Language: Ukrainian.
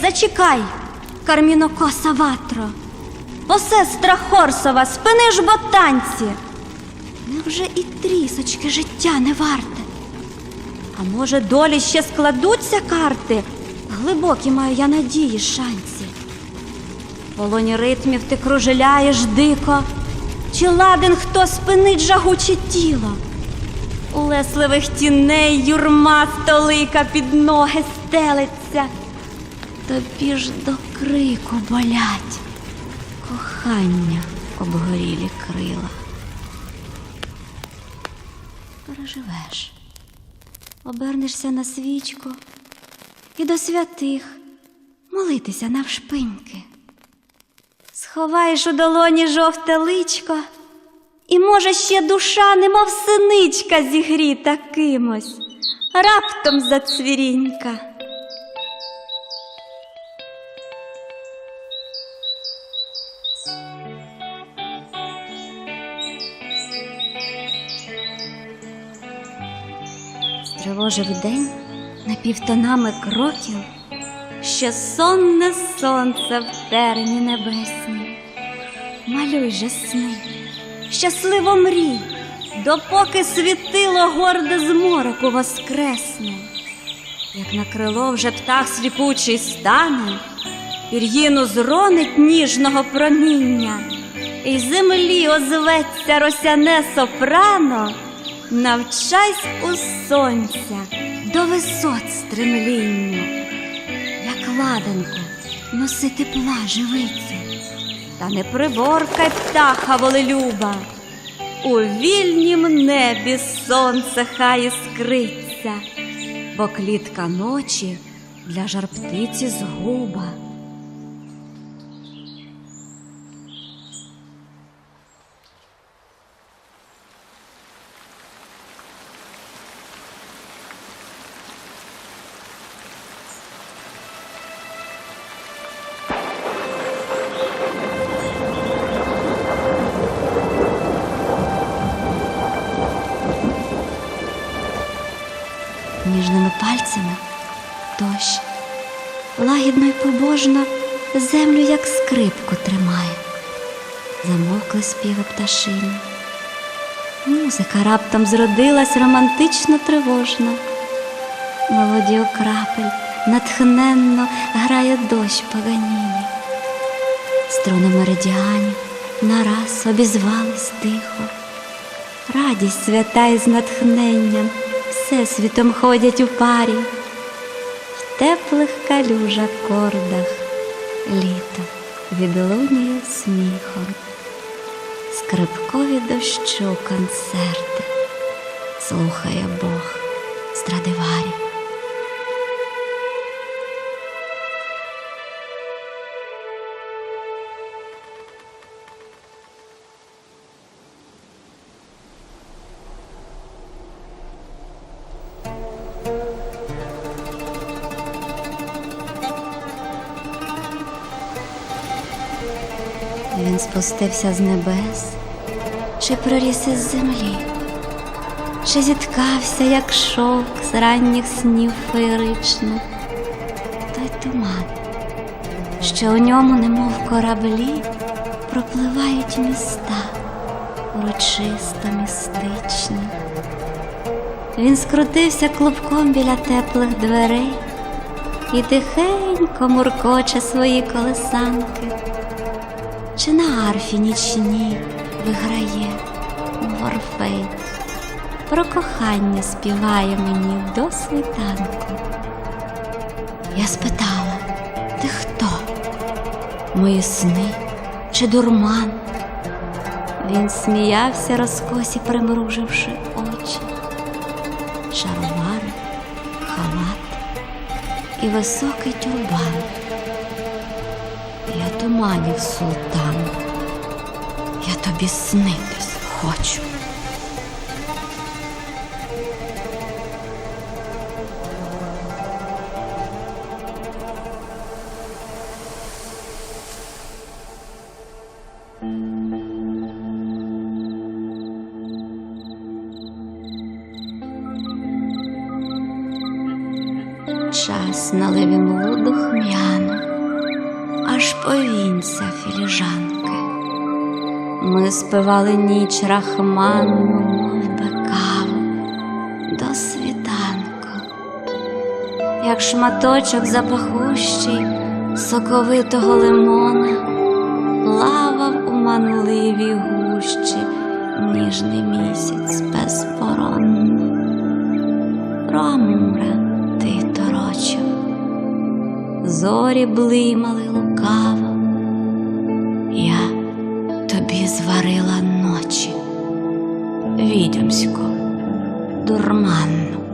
Зачекай, кармінокоса ватро. О, сестра Хорсова, спини ж бо танці. Невже і трісочки життя не варте? А може, долі ще складуться карти? Глибокі маю я надії шанці. Полоні ритмів ти кружеляєш дико, чи ладен хто спинить жагуче тіло? У лесливих тіней юрма столика під ноги стелиться. Тобі ж до крику болять, кохання обгорілі крила. Переживеш, обернешся на свічку і до святих молитися навшпиньки. Сховаєш у долоні жовте личко, і, може, ще душа, немов синичка зігріта кимось, раптом зацвірінька. Стривожив день напівтонами кроків, що сонне сонце в терені небесній. Малюй же сни, щасливо мрій, допоки світило горде з мороку воскресне, як на крило вже птах сліпучий стане, пір'їну зронить ніжного проміння, і землі озветься росяне сопрано, навчайсь у сонця до висот стремлінню, як ладанку носити тепла живиці. Та не приборкай птаха волелюба, у вільнім небі сонце хай іскриться, бо клітка ночі для жар птиці згуба. Пальцями дощ лагідно й побожно землю, як скрипку тримає, замовкли співи пташині. Музика раптом зродилась романтично тривожна. Мелодію крапель натхненно грає дощ Паганіні. Струни меридіанів нараз обізвались тихо. Радість свята із натхненням всесвітом ходять у парі, в теплих калюжах кордах літо відлунює сміхом, скрипкові дощу концерти слухає Бог Страдиварі. Він спустився з небес, чи проріс із землі, чи зіткався, як шовк з ранніх снів феєричних, той туман, що у ньому, немов кораблі, пропливають міста урочисто містичні. Він скрутився клубком біля теплих дверей і тихенько муркоче свої колесанки чи на арфі нічній виграє Орфей. Про кохання співає мені до світанку. Я спитала, ти хто? Мої сни чи дурман? Він сміявся розкосі, примруживши очі, шаровари, халат і високий тюрбан. Я султан, я тобі снитись хочу. Час налив йому духмяно, повінця філіжанки. Ми спивали ніч рахманну, би каву, до світанку, як шматочок запахущий соковитого лимона, плавав у манливій гущі ніжний місяць безпоронно. Ромре, зорі блимали лукаво, я тобі зварила ночі, відьомську, дурманну.